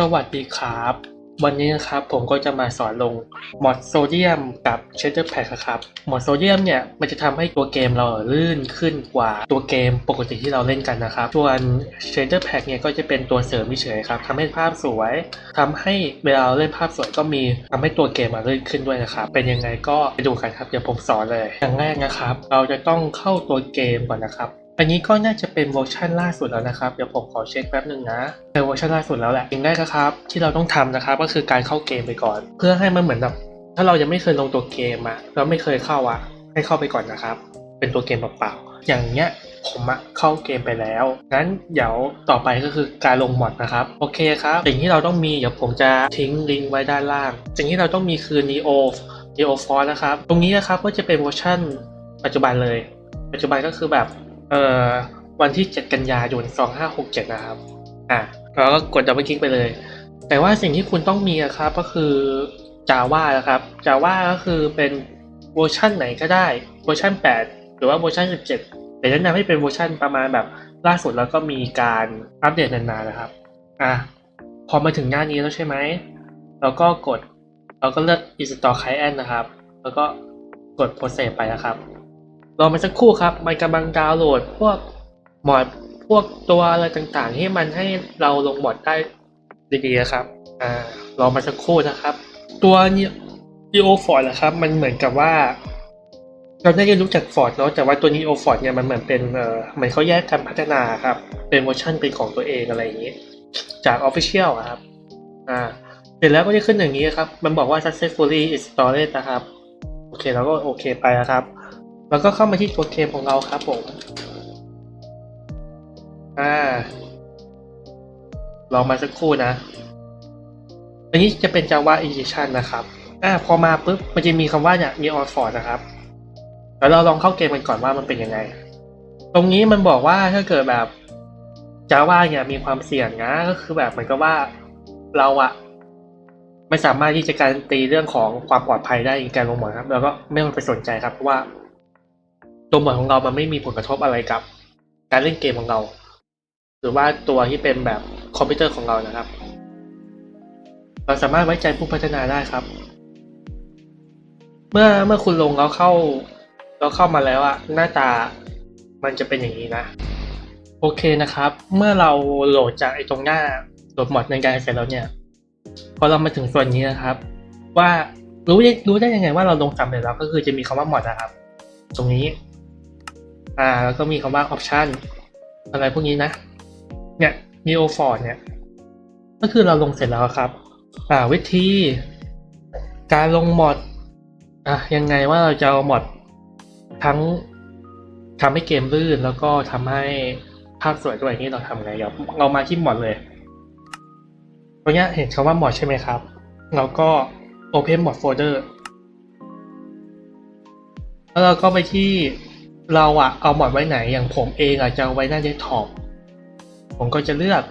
สวัสดีครับ วันนี้นะครับผมก็จะมาสอนลงมอดโซเดียมกับเชดเดอร์แพคครับมอดโซเดียมเนี่ยมันจะทำให้ตัวเกมเราลื่นขึ้นกว่าตัวเกมปกติที่เราเล่นกันนะครับส่วนเชดเดอร์แพคเนี่ยก็จะเป็นตัวเสริมเฉยครับทำให้ภาพสวยทำให้เวลาเล่นภาพสวยก็มีทำให้ตัวเกมมาลื่นขึ้นด้วยนะครับเป็นยังไงก็ไปดูกันครับเดี๋ยวผมสอนเลยอย่างแรกนะครับ เราจะต้องเข้าตัวเกมก่อนนะครับ อันนี้ก็น่าจะเป็นเวอร์ชันล่าสุดแล้วนะครับ เดี๋ยวผมขอเช็คแป๊บหนึ่งนะเป็นเวอร์ชันล่าสุดแล้วแหละสิ่งแรกนะครับ ที่เราต้องทำนะครับ ก็คือการเข้าเกมไปก่อน เพื่อให้มันเหมือนแบบถ้าเรายังไม่เคยลงตัวเกมอะเราไม่เคยเข้าอะให้เข้าไปก่อนนะครับ เป็นตัวเกมเปล่าๆอย่างเงี้ยผมอะเข้าเกมไปแล้วงั้นเดี๋ยวต่อไปก็คือการลงมอดนะครับ โอเคครับสิ่งที่เราต้องมีเดี๋ยวผมจะทิ้งลิงก์ไว้ด้านล่าง สิ่งที่เราต้องมีคือ neo neo force นะครับ ตรงนี้นะครับก็จะเป็นเวอร์ชันปัจจุบันเลย ปัจจุบันก็คือแบบ เอ่อวันที่ 7 กันยายน 2567 นะครับ อะแล้วก็กดดับเบิลคลิกไปเลย แต่ว่าสิ่งที่คุณต้องมีอะครับก็คือ Java นะครับ Java ก็คือเป็นเวอร์ชันไหนก็ได้เวอร์ชัน8 หรือว่าเวอร์ชัน17แต่แนะนำให้เป็นเวอร์ชันประมาณแบบล่าสุดแล้วก็มีการอัปเดตนานๆนะครับ อะพอมาถึงหน้านี้แล้วใช่ไหมเราก็กดเราก็เลือก install client นะครับ แล้วก็กด process ไปนะครับ รอมาสักครู่ครับ มันกำลังดาวน์โหลดพวกมอดพวกตัวอะไรต่างๆ ที่มันให้เราลงมอดได้ดีๆนะครับ อ่ารอมาสักครู่นะครับ ตัวนี้ Neo Ford นะครับ มันเหมือนกับว่า เราได้เรียนรู้จาก Ford เนาะแต่ว่าตัว Neo Ford เนี่ยมันเหมือนเป็นเอ่อเหมือนเขาแยกกันพัฒนาครับ เป็นเวอร์ชันเป็นของตัวเองอะไรอย่างนี้ จาก Official อะครับ อ่าเสร็จแล้วก็จะขึ้นอย่างนี้ครับ มันบอกว่า successfully installed นะครับ โอเคเราก็โอเคไปนะครับ แล้วก็เข้ามาที่ตัวเกมของเราครับผม อ่า ลองมาสักครู่นะ อันนี้จะเป็น Java Edition นะครับ อ่า พอมาปุ๊บ มันจะมีคำว่าเนี่ย มี on for นะครับ แล้วเราลองเข้าเกมกันก่อนว่ามันเป็นยังไง ตรงนี้มันบอกว่าถ้าเกิดแบบ Java เนี่ยมีความเสี่ยงนะ ก็คือแบบเหมือนกับว่าเราอะไม่สามารถที่จะการันตีเรื่องของความปลอดภัยได้ในการลงหมอครับ แล้วก็ไม่ต้องไปสนใจครับเพราะว่า ตัวหมวดของเรามันไม่มีผลกระทบอะไรกับ การเล่นเกมของเรา หรือว่าตัวที่เป็นแบบคอมพิวเตอร์ของเรานะครับ เราสามารถไว้ใจผู้พัฒนาได้ครับ เมื่อเมื่อคุณลงแล้วเข้าแล้วเข้ามาแล้วอะหน้าตามันจะเป็นอย่างนี้นะ โอเคนะครับ เมื่อเราโหลดจากไอ้ตรงหน้าโหลดหมดในการเสร็จแล้วเนี่ยพอเรามาถึงส่วนนี้นะครับ ว่ารู้ได้รู้ได้ยังไงว่าเราลงสำเร็จแล้วก็คือจะมีคำว่าหมดนะครับ ตรงนี้ อ่าแล้วก็มีคำว่า option อะไรพวกนี้นะ เนี่ย neo ford เนี่ย ก็คือเราลงเสร็จแล้วครับ อ่าวิธี การลงมอดอะยังไงว่าเราจะเอามอดทั้งทำให้เกมลื่นแล้วก็ทำให้ภาพสวยด้วยนี่เราทำไงเดี๋ยวเรามาที่มอดเลยตรงเนี้ยเห็นคำว่ามอดใช่ไหมครับเราก็ open mod folder แล้วเราก็ไปที่ เราอะเอามอดไว้ไหนอย่างผมเองอะจะเอาไว้หน้าเดสก์ท็อปผมก็จะเลือก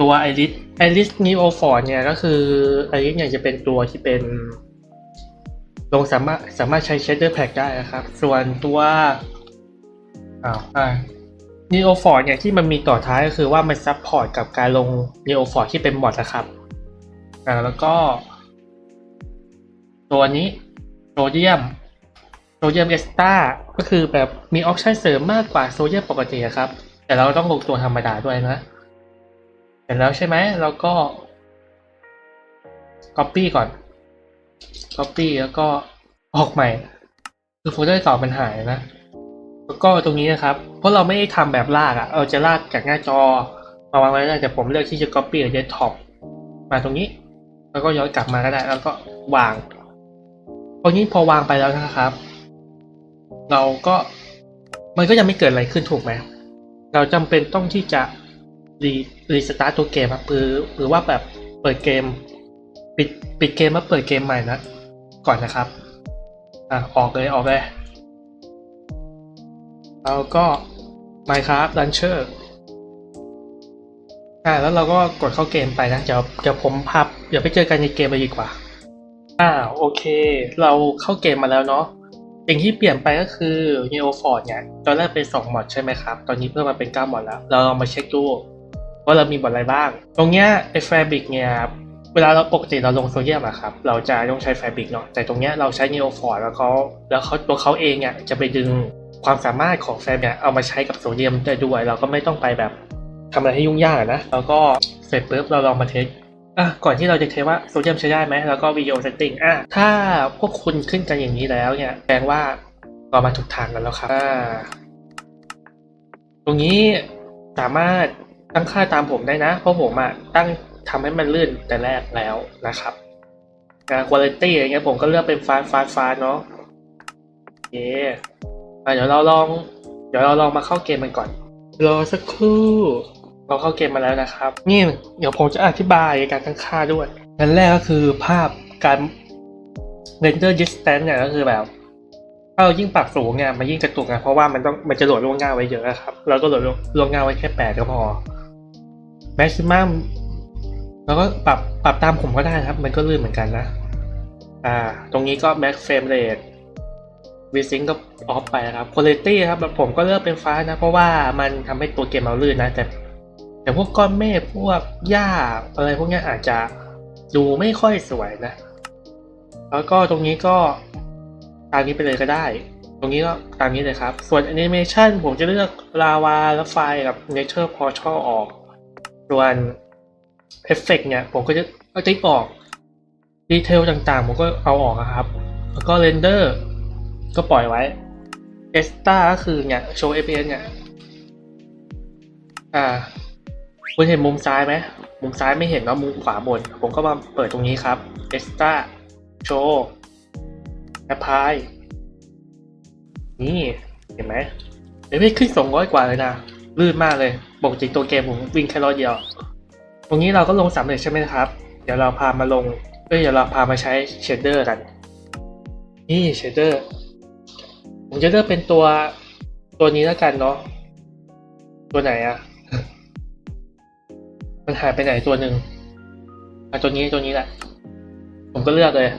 ตัว iris iris neo ford เนี่ยก็คือ iris เนี่ยจะเป็นตัวที่เป็นลงสามารถสามารถใช้ shader pack ได้นะครับ ส่วนตัวอ้าวอ่า neo ford เนี่ยที่มันมีต่อท้ายก็คือว่ามันซัพพอร์ตกับการลง neo ford ที่เป็นมอดนะครับอ่าแล้วก็ ตัวนี้โซเดียม โซเดียมเอสตาก็คือแบบมีออปชันเสริมมากกว่าโซเดียมปกติครับ แต่เราต้องลงตัวธรรมดาด้วยนะเสร็จแล้วใช่ไหมเราก็ Copy ก่อน Copy แล้วก็ออกใหม่ คือโฟลเดอร์เก่ามันหายนะ แล้วก็ตรงนี้นะครับ เพราะเราไม่ได้ทำแบบลากอะเราจะลากจากหน้าจอมาวางไว้ได้แต่ผมเลือกที่จะ Copy จาก Desktop มาตรงนี้ แล้วก็ย้อนกลับมาก็ได้ แล้วก็วางตรงนี้พอวางไปแล้วนะครับ เราก็มันก็ยังไม่เกิดอะไรขึ้นถูกไหมเราจำเป็นต้องที่จะรีรีสตาร์ตตัวเกมครับหรือหรือว่าแบบเปิดเกม ปิดปิดเกมแล้วเปิดเกมใหม่นะก่อนนะครับอะออกเลยออกเลยเราก็ Minecraft Launcher อ่าแล้วเราก็กดเข้าเกมไปนะเดี๋ยวเดี๋ยวผมพับเดี๋ยวไปเจอกันในเกมเลยดีกว่า อ่าโอเค เราเข้าเกมมาแล้วเนาะ สิ่งที่เปลี่ยนไปก็คือ Neo Ford เนี่ยตอนแรกเป็น2มอดใช่ไหมครับ ตอนนี้เพิ่มมาเป็น9มอดแล้ว เราลองมาเช็คดูว่าเรามีบทอะไรบ้าง ตรงเนี้ยไอ้แฟบิกเนี่ยเวลาเราปกติเราลงโซเดียมอะครับ เราจะต้องใช้แฟบิกเนาะแต่ตรงเนี้ยเราใช้นีโอฟอร์ดแล้วเขาแล้วเขาตัวเขาเองอะจะไปดึงความสามารถของแฟบเนี่ยเอามาใช้กับโซเดียมได้ด้วย เราก็ไม่ต้องไปแบบทำอะไรให้ยุ่งยากนะแล้วก็เสร็จปุ๊บเราลองมาเทส อะก่อนที่เราจะเทสว่าโซเดียมใช้ได้ไหมแล้วก็วิดีโอเซตติ้งอะถ้าพวกคุณขึ้นกันอย่างนี้แล้วเนี่ยแปลว่าเรามาถูกทางกันแล้วครับอ่าตรงนี้สามารถตั้งค่าตามผมได้นะ เพราะผมอะตั้งทำให้มันลื่นแต่แรกแล้วนะครับงานคุณภาพอย่างเงี้ยผมก็เลือกเป็นฟาสฟาสฟาสเนาะโอเคอะเดี๋ยวเราลอง เดี๋ยวเราลองมาเข้าเกมกันก่อน รอสักครู่ เราเข้าเกมมาแล้วนะครับ นี่เดี๋ยวผมจะอธิบายการตั้งค่าด้วยอันแรกก็คือภาพการ render distance เนี่ยก็คือแบบถ้าเรายิ่งปรับสูงเนี่ยมันยิ่งกระตุกนะเพราะว่ามันต้องมันจะโหลดล่วงหน้าไว้เยอะครับเราก็โหลดล่วงหน้าไว้แค่แปดก็พอ maximum แล้วก็ปรับปรับตามผมก็ได้ครับ มันก็ลื่นเหมือนกันนะ อ่า ตรงนี้ก็ max frame rate VSync ก็ออฟไปนะครับ quality ครับแบบผมก็เลือกเป็นฟ้านะ เพราะว่ามันทำให้ตัวเกมเราลื่นนะ แต่ แต่พวกก้อนเมฆพวกหญ้าอะไรพวกนี้อาจจะดูไม่ค่อยสวยนะ แล้วก็ตรงนี้ก็ตามนี้ไปเลยก็ได้ ตรงนี้ก็ตามนี้เลยครับ ส่วนแอนิเมชันผมจะเลือกลาวาและไฟกับ Nature Portal ออก ส่วนเอฟเฟกเนี่ยผมก็จะเอาติ๊กออก ดีเทลต่างๆ ผมก็เอาออกครับ แล้วก็เรนเดอร์ก็ปล่อยไว้เอสตาก็คือเนี่ยโชว์ FPS เนี่ย อ่า คุณเห็นมุมซ้ายไหมมุมซ้ายไม่เห็นเนาะมุมขวาบน ผมก็มาเปิดตรงนี้ครับ Extra Show Apply นี่เห็นไหมเดี๋ยวไม่ขึ้นสองร้อยกว่าเลยนะลื่นมากเลยปกติตัวเกมผมวิ่งแค่ร้อยเดียว ตรงนี้เราก็ลงสำเร็จใช่ไหมครับ เดี๋ยวเราพามาลงเอ้ยเดี๋ยวเราพามาใช้เชดเดอร์กัน นี่เชดเดอร์ ผมจะเลือกเป็นตัวตัวนี้แล้วกันเนาะตัวไหนอะ มันหายไปไหนตัวหนึ่งอะตัวนี้ตัวนี้แหละ ผมก็เลือกเลย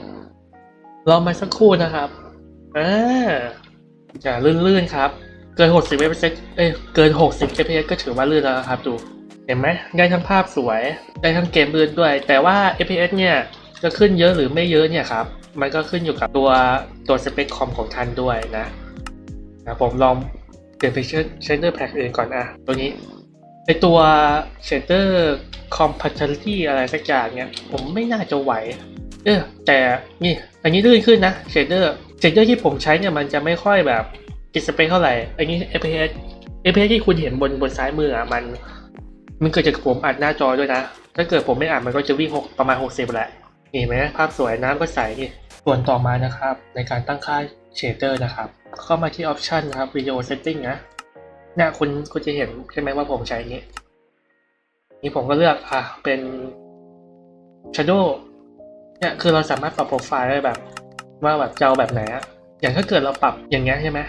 รอมาสักครู่นะครับอ่าอย่าลื่นๆครับ เกิน60 fps เอ้ยเกิน60 fps ก็ถือว่าลื่นแล้วครับดูเห็นไหมได้ทั้งภาพสวย ได้ทั้งเกมลื่นด้วย แต่ว่า fps เนี่ยจะขึ้นเยอะหรือไม่เยอะเนี่ยครับ มันก็ขึ้นอยู่กับตัวตัวสเปคคอมของท่านด้วยนะนะผมลองเปลี่ยนเป็นเชนเดอร์แพ็กอื่นก่อนอะ ตัวนี้ ไอตัว shader compatibility อะไรสักอย่างเนี่ย ผมไม่น่าจะไหว เออ แต่นี่ อันนี้ลื่นขึ้นนะ shader shader ที่ผมใช้เนี่ยมันจะไม่ค่อยแบบติดสเปคเท่าไหร่ อันนี้ FPS FPS ที่คุณเห็นบนบนซ้ายมืออะมัน มันเกิดจากผมอัดหน้าจอด้วยนะ ถ้าเกิดผมไม่อัดมันก็จะวิ่งหกประมาณ 60 แหละนี่ไหมภาพสวยน้ำก็ใสนี่ส่วนต่อมานะครับ ในการตั้งค่า shader นะครับ เข้ามาที่ option นะครับ video setting นะ เนี่ยคุณคุณจะเห็นใช่ไหมว่าผมใช้นี้นี่ผมก็เลือกอะเป็น shadow เนี่ยคือเราสามารถปรับโปรไฟล์ได้แบบ ว่าแบบจะเอาแบบไหนอะอย่างถ้าเกิดเราปรับอย่างเงี้ยใช่ไหม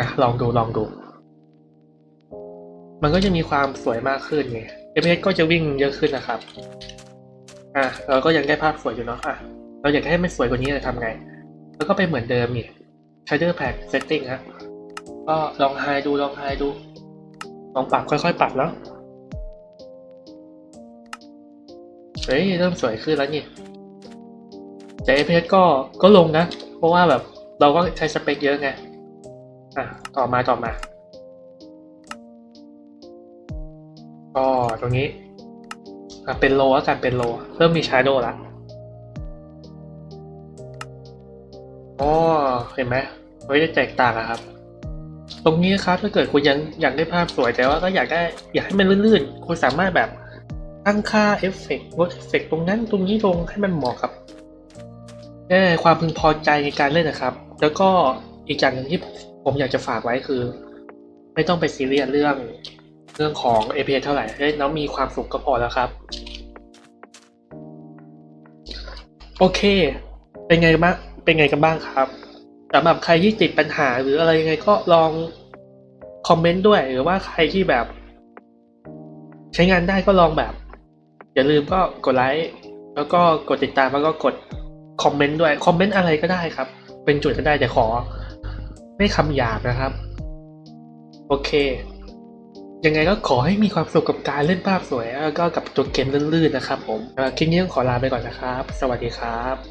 นะลองดูลองดู มันก็จะมีความสวยมากขึ้นไง FPS ก็จะวิ่งเยอะขึ้นนะครับ อะเราก็ยังได้ภาพสวยอยู่เนาะอะเราอยากให้มันสวยกว่านี้จะทำไง แล้วก็ไปเหมือนเดิมนี่ shader pack setting ฮะ ก็ลองไฮดูลองไฮดู ลองปรับค่อยๆปรับแล้วเฮ้ยเริ่มสวยขึ้นแล้วนี่แต่ FPS ก็ก็ลงนะ เพราะว่าแบบเราก็ใช้สเปคเยอะไง อะ ต่อมาต่อมา ก็ตรงนี้อะเป็นโลแล้วกันเป็นโล เริ่มมีชาร์โดละอ๋อเห็นไหมไม่ได้แตกต่างอะครับ ตรงนี้ครับถ้าเกิดคุณยังอยากได้ภาพสวยแต่ว่าก็อยากได้อยากให้มันลื่นๆ คุณสามารถแบบตั้งค่าเอฟเฟกต์ลดเอฟเฟกต์ตรงนั้นตรงนี้ลงให้มันเหมาะกับแค่ความพึงพอใจในการเล่นนะครับ แล้วก็อีกอย่างหนึ่งที่ผมอยากจะฝากไว้คือ ไม่ต้องไปซีเรียสเรื่องเรื่องของ APS เท่าไหร่เล่นแล้วมีความสุขก็พอแล้วครับ โอเค เป็นไงบ้างเป็นไงกันบ้างครับ สำหรับใครที่ติดปัญหาหรืออะไรยังไงก็ลองคอมเมนต์ด้วย หรือว่าใครที่แบบ ใช้งานได้ก็ลองแบบ อย่าลืมก็กดไลค์แล้วก็กดติดตามแล้วก็กดคอมเมนต์ด้วยคอมเมนต์อะไรก็ได้ครับ เป็นจุดก็ได้แต่ขอ ไม่คำหยาบนะครับ โอเค ยังไงก็ขอให้มีความสุขกับการเล่นภาพสวย แล้วก็กับตัวเกมลื่นๆนะครับผมคลิปนี้ต้องขอลาไปก่อนนะครับ สวัสดีครับ